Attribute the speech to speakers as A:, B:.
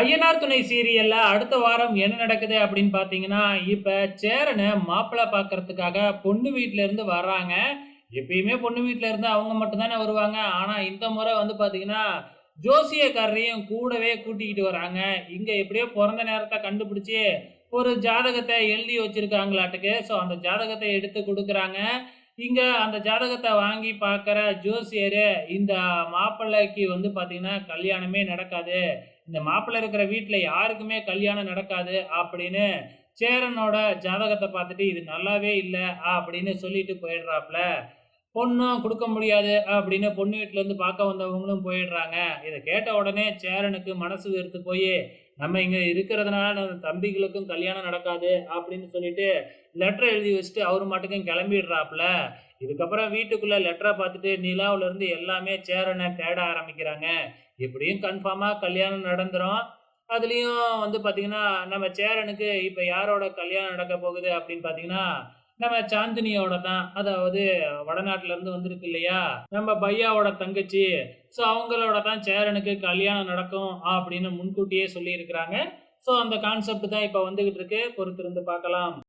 A: ஐயனார் துணை சீரியல்ல அடுத்த வாரம் என்ன நடக்குது அப்படின்னு பார்த்தீங்கன்னா, இப்ப சேரனை மாப்பிள்ளை பார்க்கறதுக்காக பொண்ணு வீட்ல இருந்து வர்றாங்க. எப்பயுமே பொண்ணு வீட்ல இருந்து அவங்க மட்டும்தானே வருவாங்க. ஆனா இந்த முறை வந்து பார்த்தீங்கன்னா, ஜோசியக்காரரையும் கூடவே கூட்டிக்கிட்டு வராங்க. இங்க எப்படியோ பிறந்த நேரத்தை கண்டுபிடிச்சு, ஒரு ஜாதகத்தை எழுதி வச்சிருக்காங்களாட்டுக்கு. ஸோ அந்த ஜாதகத்தை எடுத்து கொடுக்குறாங்க இங்கே அந்த ஜாதகத்தை வாங்கி பார்க்குற ஜோசியரு, இந்த மாப்பிள்ளைக்கு வந்து பார்த்தீங்கன்னா, கல்யாணமே நடக்காது. இந்த மாப்பிள்ளை இருக்கிற வீட்டில் யாருக்குமே கல்யாணம் நடக்காது அப்படின்னு சேரனோட ஜாதகத்தை பார்த்துட்டு, இது நல்லாவே இல்லை அப்படின்னு சொல்லிட்டு போயிடுறாப்புல பொண்ணும் கொடுக்க முடியாது அப்படின்னு பொண்ணு வீட்டிலேருந்து பார்க்க வந்தவங்களும் போயிடுறாங்க. இதை கேட்ட உடனே சேரனுக்கு மனசு வெறுத்து போய் நம்ம இங்கே இருக்கிறதுனால நம்ம தம்பிகளுக்கும் கல்யாணம் நடக்காது அப்படின்னு சொல்லிட்டு, லெட்டர் எழுதி வச்சுட்டு அவர் மாட்டுக்கும் கிளம்பிடுறாப்ல. இதுக்கப்புறம் வீட்டுக்குள்ளே லெட்டரை பார்த்துட்டு நிலாவிலேருந்து எல்லாமே சேரனை தேட ஆரம்பிக்கிறாங்க. எப்படியும் கன்ஃபார்மாக கல்யாணம் நடந்துரும். அதுலேயும் வந்து பார்த்திங்கன்னா நம்ம சேரனுக்கு இப்போ யாரோட கல்யாணம் நடக்க போகுது அப்படின்னு பார்த்தீங்கன்னா, நம்ம சாந்தினியோட தான். அதாவது வடநாட்டுல இருந்து வந்திருக்கு இல்லையா? நம்ம பையாவோட தங்கச்சி. ஸோ அவங்களோட தான் சேரனுக்கு கல்யாணம் நடக்கும் அப்படின்னு முன்கூட்டியே சொல்லியிருக்கிறாங்க. ஸோ அந்த கான்செப்ட் தான் இப்போ வந்துகிட்டு இருக்கு. பொறுத்திருந்து பார்க்கலாம்.